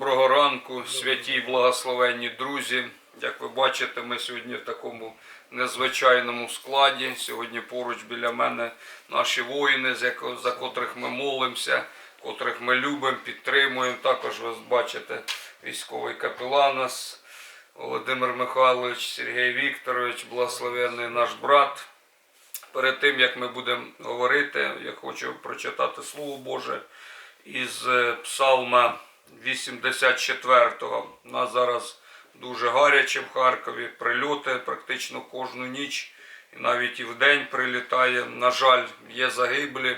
Доброго ранку, святі й благословенні друзі. Як ви бачите, ми сьогодні в такому незвичайному складі. Сьогодні поруч біля мене наші воїни, за котрих ми молимося, котрих ми любимо, підтримуємо. Також ви бачите військовий капелан нас Володимир Михайлович, Сергій Вікторович, благословенний наш брат. Перед тим як ми будемо говорити, я хочу прочитати Слово Боже із е, Псалма 84-го. У нас зараз дуже гаряче в Харкові, прильоти практично кожну ніч, і навіть і в день прилітає. На жаль, є загиблі.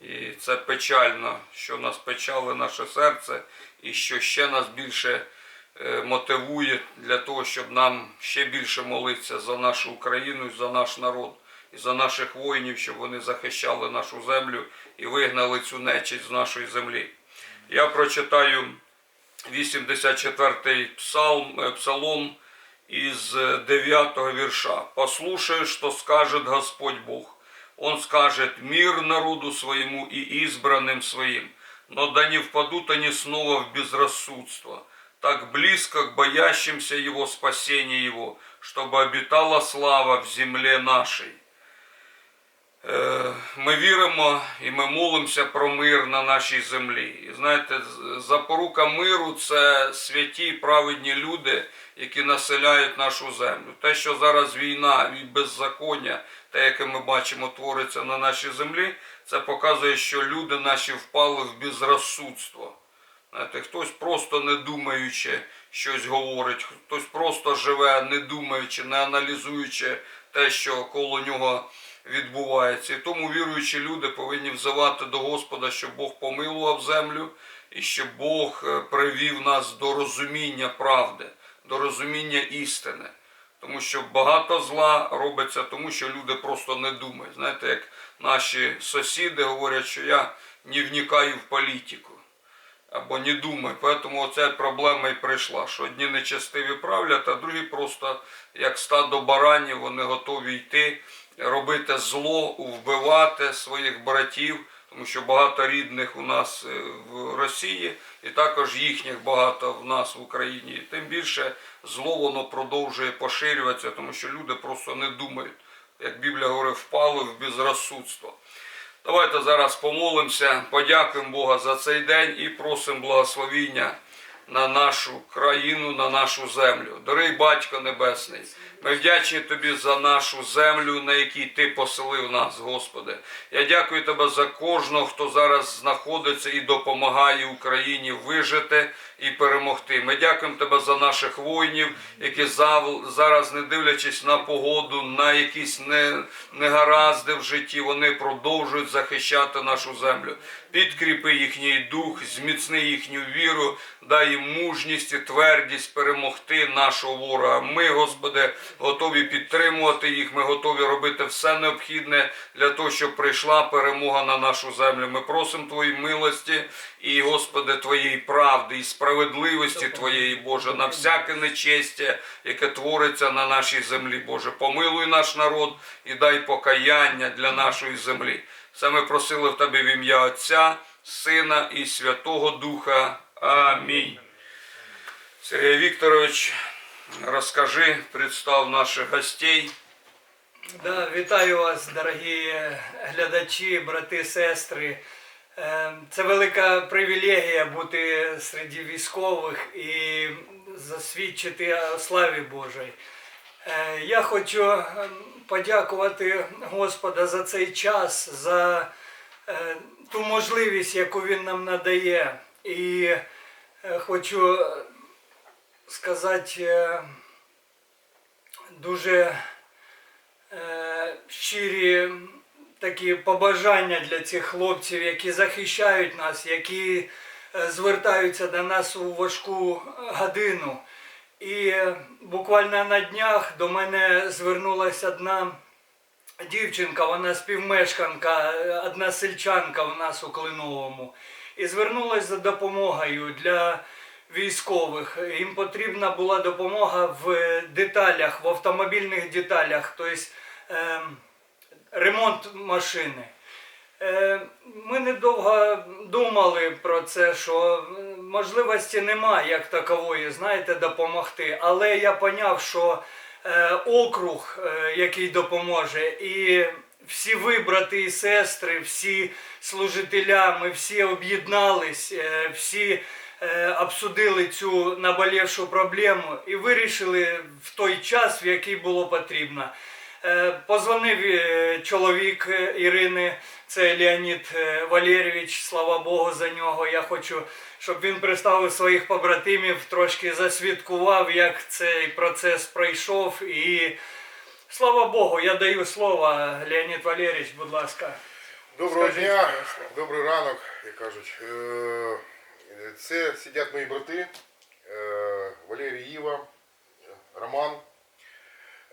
І це печально, що нас печали наше серце, і що ще нас більше е, мотивує для того, щоб нам ще більше молитися за нашу Україну за наш народ, і за наших воїнів, щоб вони захищали нашу землю і вигнали цю нечисть з нашої землі. Я прочитаю 84-й псалм, е, псалом із 9 вірша. «Послушай, что скажет Господь Бог. Он скажет мир народу своему и избранным своим, но да не впадут они снова в безрассудство, так близко к боящимся Его спасения Его, чтобы обитала слава в земле нашей». Е, Ми віримо і ми молимося про мир на нашій землі. І знаєте, запорука миру це святі праведні люди, які населяють нашу землю. Те, що зараз війна і беззаконня, те, яке ми бачимо, твориться на нашій землі, це показує, що люди наші впали в безрозсудство. Знаєте, хтось просто не думаючи щось говорить, хтось просто живе, не думаючи, не аналізуючи те, що коло нього відбувається. І тому віруючі люди повинні взивати до Господа, щоб Бог помилував землю і щоб Бог е, привів нас до розуміння правди, до розуміння істини. Тому що багато зла робиться, тому що люди просто не думають. Знаєте, як наші сусіди говорять, що я не вникаю в політику або не думай. Поэтому оця проблема і прийшла, що одні нечестиві правлять, а другі просто як стадо баранів, вони готові йти, робити зло, вбивати своїх братів, тому що багато рідних у нас е, в Росії, і також їхніх багато в нас в Україні. І тим більше зло воно продовжує поширюватися, тому що люди просто не думають. Як Біблія говорить, впали в безрозсудство. Давайте зараз помолимося, подякуємо Бога за цей день і просимо благословіння на нашу країну, на нашу землю. Дорогий Батько Небесний, ми вдячні Тобі за нашу землю, на якій Ти поселив нас, Господи. Я дякую Тебе за кожного, хто зараз знаходиться і допомагає Україні вижити і перемогти. Ми дякуємо Тебе за наших воїнів, які зараз, не дивлячись на погоду, на якісь не- негаразди в житті, вони продовжують захищати нашу землю. Підкріпи їхній дух, зміцни їхню віру, дай їм мужність і твердість перемогти нашого ворога. Ми, Господи, готові підтримувати їх. Ми готові робити все необхідне для того, щоб прийшла перемога на нашу землю. Ми просимо Твої милості і, Господи, Твоєї правди і справедливості Твоєї, Боже, на всяке нечестя, яке твориться на нашій землі, Боже. Помилуй наш народ і дай покаяння для нашої землі. Все ми просили в Тебе в ім'я Отця, Сина і Святого Духа. Амінь. Сергій Вікторович, розкажи, представ наших гостей. Да, вітаю вас, дорогі глядачі, брати, сестри. Е, Це велика привілегія бути серед військових і засвідчити славі Божій. Е, Я хочу ем, подякувати Господа за цей час, за е, ту можливість, яку Він нам надає. І е, хочу сказати е, дуже е, щирі такі побажання для цих хлопців, які захищають нас, які е, звертаються до нас у важку годину. І буквально на днях до мене звернулася одна дівчинка, вона співмешканка, одна сельчанка в нас у Клиновому. І звернулася за допомогою для військових. Їм потрібна була допомога в деталях, в автомобільних деталях, тобто ем, ремонт машини. Е, Ми недовго думали про це, що можливості немає як такової, знаєте, допомогти. Але я поняв, що е, округ, е, який допоможе, і всі ви, брати і сестри, всі служителя, ми всі об'єднались, е, всі обсудили цю наболівшу проблему і вирішили в той час, в який було потрібно. Е, Позвонив е, чоловік е, Ірини, це Леонід е, Валерійович, слава Богу за нього. Я хочу, щоб він представив своїх побратимів, трошки засвідкував, як цей процес пройшов. І слава Богу, я даю слово. Леонід Валерійович, будь ласка. Доброго Скажіть дня, добрий ранок, як кажуть. Це сидять мої брати е, Валерій Іва, Роман.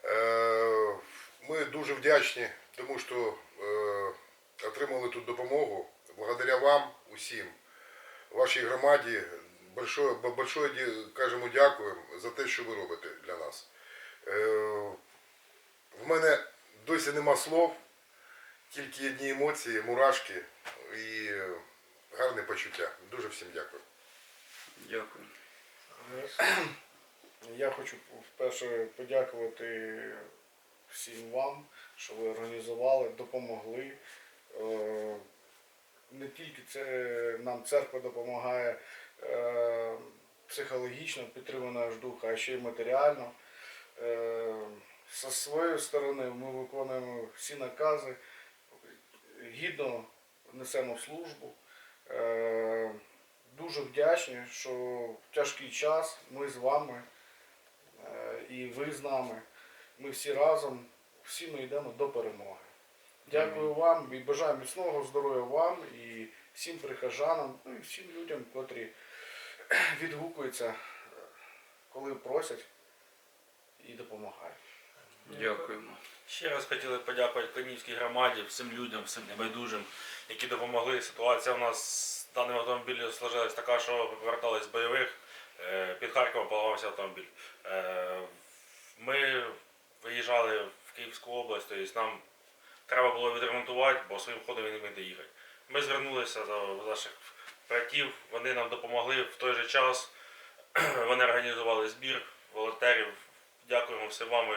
Е, Ми дуже вдячні, тому що е, отримали тут допомогу. Благодаря вам усім, вашій громаді, большое, большое кажемо дякуємо за те, що ви робите для нас. В мене досі нема слов тільки одні емоції, мурашки і гарне почуття. Дуже всім дякую. Дякую. Я хочу вперше подякувати всім вам, що ви організували, допомогли. Е, Не тільки це нам церква допомагає е, психологічно, підтримує наш дух, а ще й матеріально. Е, Зі своєї сторони ми виконуємо всі накази, гідно несемо службу. Е, Дуже вдячні, що в тяжкий час ми з вами е, і ви з нами. Ми всі разом, всі ми йдемо до перемоги. Дякую вам і бажаю міцного здоров'я вам і всім прихожанам, ну і всім людям, котрі відгукуються, е, коли просять і допомагають. Дякуємо. Ще раз хотіли подякувати Конівській громаді, всім людям, всім небайдужим, які допомогли. Ситуація у нас з даним автомобілем сложилась така, що повертались з бойових. е, Під Харковом поламався автомобіль. Е, Ми виїжджали в Київську область, тобто нам треба було відремонтувати, бо своїм ходом він не міг доїхати. Ми звернулися до наших братів, вони нам допомогли в той же час. Вони організували збір волонтерів. Дякуємо всім вам.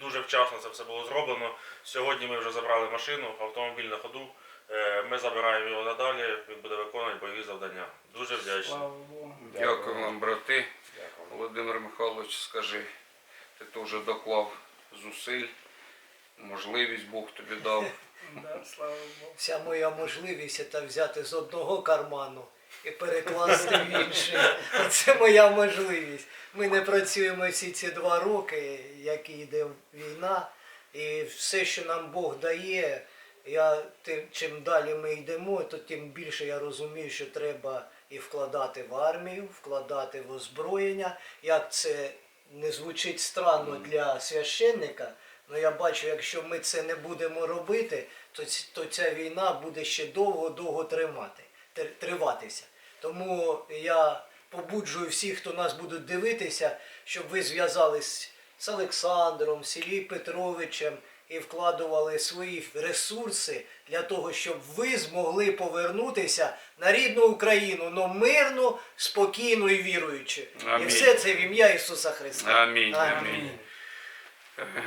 Дуже вчасно це все було зроблено. Сьогодні ми вже забрали машину, автомобіль на ходу. Е, Ми забираємо його надалі, він буде виконувати бойові завдання. Дуже вдячний. Слава Богу. Дякую вам, брати. Дякую. Володимир Михайлович, скажи, ти теж доклав зусиль, можливість Бог тобі дав. Да, слава Богу. Вся моя можливість це взяти з одного карману і перекласти в інший. Це моя можливість. Ми не працюємо всі ці два роки, як йде війна, і все, що нам Бог дає, я тим, чим далі ми йдемо, то тим більше я розумію, що треба і вкладати в армію, вкладати в озброєння. Як це не звучить странно для священника, але я бачу, якщо ми це не будемо робити, то, то ця війна буде ще довго-довго тримати, триватися. Тому я побуджую всіх, хто нас будуть дивитися, щоб ви зв'язались з Олександром, з Сергієм Петровичем і вкладували свої ресурси для того, щоб ви змогли повернутися на рідну Україну, но мирну, спокійну і віруючи. І все це в ім'я Ісуса Христа. Амінь. Амінь.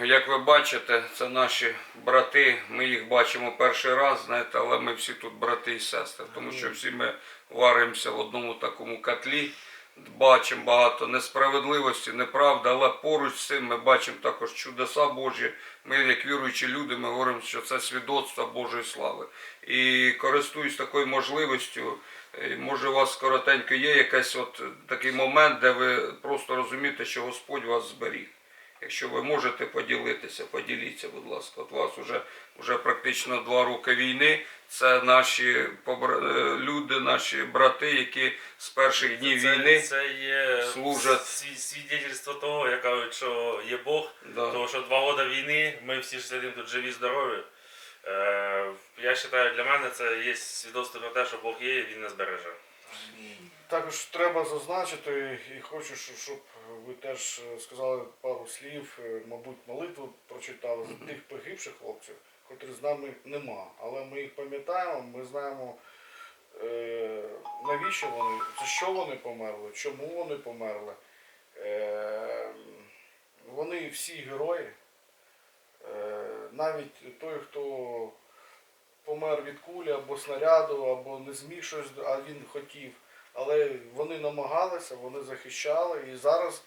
Як ви бачите, це наші брати. Ми їх бачимо перший раз, знаєте, але ми всі тут брати і сестри, тому що всі ми варимося в одному такому котлі. Бачимо багато несправедливості, неправди, але поруч з цим ми бачимо також чудеса Божі. Ми, як віруючі люди, ми говоримо, що це свідоцтво Божої слави. І користуюсь такою можливістю. е, Може, у вас коротенько є якийсь от такий момент, де ви просто розумієте, що Господь вас зберіг. Якщо ви можете поділитися, поділіться, будь ласка. От у вас вже, вже практично два роки війни. Це наші е, люди, наші брати, які з перших днів це, війни. це є служать. сві- свідетельство того, як кажуть, що є Бог, Да. тому що два роки війни, ми всі ж сидимо тут живі, здорові. Е, я вважаю, для мене це є свідоцтво про те, що Бог є і він нас береже. Також треба зазначити, і хочу, щоб- ви теж е, сказали пару слів, е, мабуть, молитву прочитали за тих погибших хлопців, котрих з нами нема. Але ми їх пам'ятаємо, ми знаємо, е, навіщо вони, за що вони померли, чому вони померли. Вони всі герої. Навіть той, хто помер від кулі або снаряду, або не зміг щось, а він хотів. Але вони намагалися, вони захищали і зараз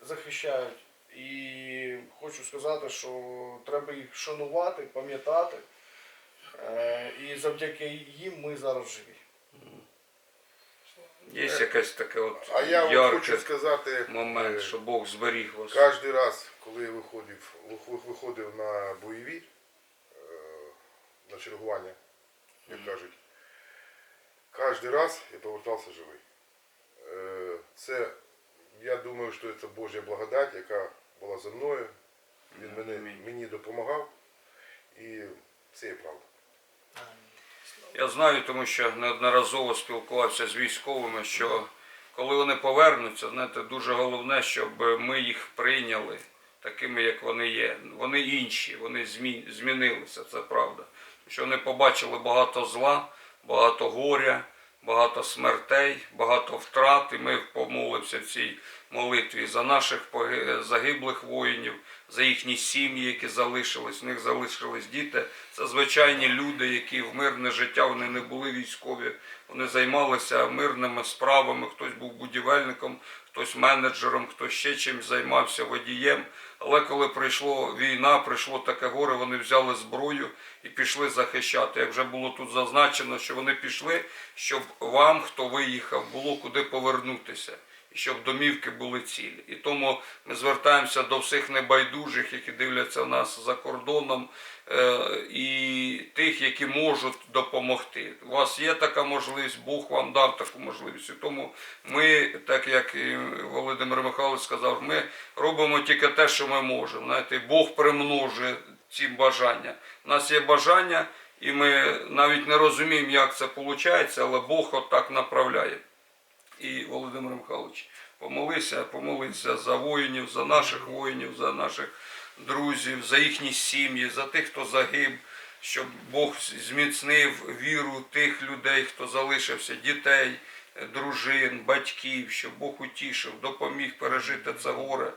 захищають. І хочу сказати, що треба їх шанувати, пам'ятати. Е, І завдяки їм ми зараз живі. Є якесь таке от А я вам хочу сказати, момент, що Бог зберіг вас. Кожен раз, коли я виходив, вих- виходив на бойові, е, на чергування, як кажуть, кожен раз я повертався живий. Е, Це, я думаю, що це Божа благодать, яка була за мною. Він мене, мені допомагав. І це є правда. Я знаю, тому що неодноразово спілкувався з військовими, що коли вони повернуться, знаєте, дуже головне, щоб ми їх прийняли такими, як вони є. Вони інші, вони змінилися, це правда. Що вони побачили багато зла, багато горя, багато смертей, багато втрат. І ми помолимося в цій молитві за наших загиблих воїнів, за їхні сім'ї, які залишились. В них залишились діти. Це звичайні люди, які в мирне життя вони не були військові. Вони займалися мирними справами. Хтось був будівельником, хтось менеджером, хтось ще чим займався водієм. Але коли прийшла війна, прийшло таке горе, вони взяли зброю і пішли захищати. Як вже було тут зазначено, що вони пішли, щоб вам, хто виїхав, було куди повернутися. Щоб домівки були цілі. І тому ми звертаємося до всіх небайдужих, які дивляться нас за кордоном, е, і тих, які можуть допомогти. У вас є така можливість, Бог вам дав таку можливість. І тому ми, так як і Володимир Михайлович сказав, ми робимо тільки те, що ми можемо. Знаєте, Бог примножує ці бажання. У нас є бажання, і ми навіть не розуміємо, як це виходить, але Бог отак направляє. І Володимир Михайлович, помолися, помолися за воїнів, за наших воїнів, за наших друзів, за їхні сім'ї, за тих, хто загиб, щоб Бог зміцнив віру тих людей, хто залишився, дітей, дружин, батьків, щоб Бог утішив, допоміг пережити це горе.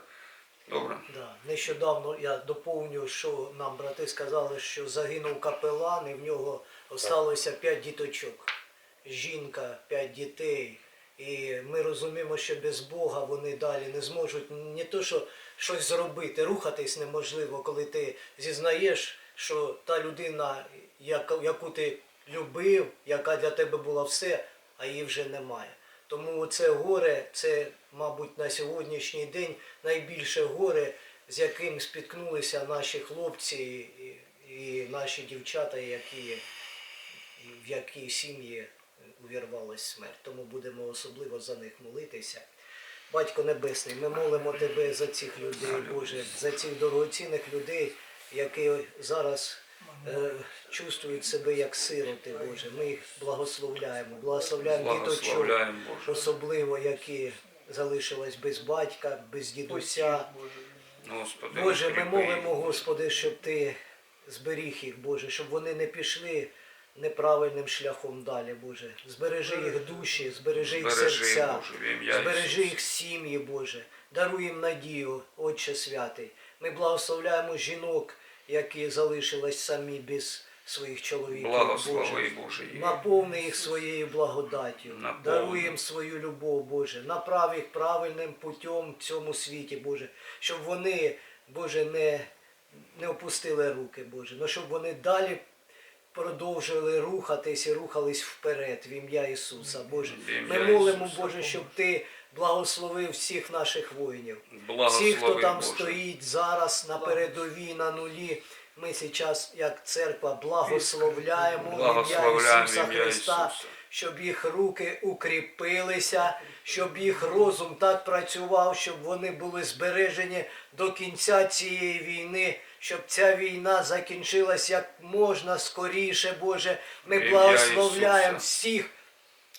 Добре. Да. Нещодавно я доповню, що нам брати сказали, що загинув капелан і в нього залишилося п'ять діточок. Жінка, п'ять дітей. І ми розуміємо, що без Бога вони далі не зможуть не то, що щось зробити, рухатись неможливо, коли ти зізнаєш, що та людина, яку ти любив, яка для тебе була все, а її вже немає. Тому це горе, це, мабуть, на сьогоднішній день найбільше горе, з яким спіткнулися наші хлопці і, наші дівчата, які, в які сім'ї увірвалась смерть. Тому будемо особливо за них молитися. Батько Небесний, ми молимо Тебе за цих людей, Боже, за цих дорогоцінних людей, які зараз е, чувствують себе як сироти, Боже. Ми їх благословляємо, благословляємо діточок, особливо які залишились без батька, без дідуся. Господи, Боже, ми молимо, Господи, щоб Ти зберіг їх, Боже, щоб вони не пішли неправильним шляхом далі, Боже. Збережи їх душі, збережи їх Збережи, серця, Боже, в ім'я збережи їх сім'ї, Боже. Даруй їм надію, Отче Святий. Ми благословляємо жінок, які залишились самі без своїх чоловіків. Благослови, Боже. Боже, їх. Наповни їх своєю благодаттю, Наповни. даруй їм свою любов, Боже, направ їх правильним путем в цьому світі, Боже, щоб вони, Боже, не, не опустили руки, Боже, але щоб вони далі продовжували рухатись і рухались вперед в ім'я Ісуса, Боже. Ми молимо, Боже, щоб Ти благословив всіх наших воїнів. Благослови, Всі, хто там Боже. стоїть зараз на передовій, на нулі, ми зараз, як церква, благословляємо ім'я Ісуса Христа, Ісуса. щоб їх руки укріпилися, щоб їх розум так працював, щоб вони були збережені до кінця цієї війни, щоб ця війна закінчилась як можна скоріше, Боже. Ми Ім'я благословляємо Ісуса. всіх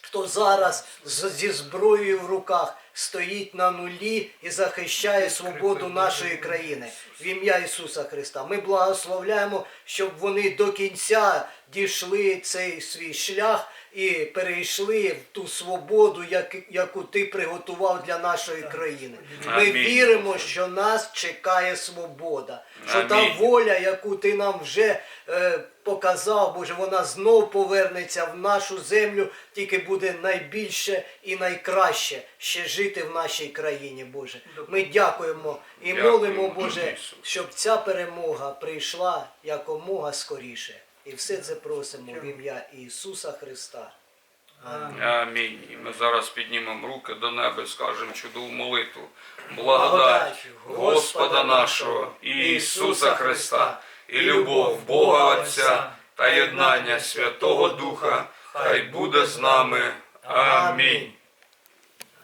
хто зараз зі зброєю в руках стоїть на нулі і захищає свободу нашої країни в ім'я Ісуса Христа. Ми благословляємо, щоб вони до кінця дійшли цей свій шлях і перейшли в ту свободу, яку ти приготував для нашої країни. Ми Амінь. віримо, що нас чекає свобода, що та воля, яку ти нам вже е, показав, Боже, вона знов повернеться в нашу землю, тільки буде найбільше і найкраще ще жити в нашій країні, Боже. Ми дякуємо і Дякуємо, молимо, Боже, Ісус. щоб ця перемога прийшла якомога скоріше. І все це просимо в ім'я Ісуса Христа. Амінь. Амінь. І ми зараз піднімемо руки до неба і скажемо чудову молитву. Благодать Господа нашого і Ісуса Христа, і любов Бога Отця та єднання Святого Духа, хай буде з нами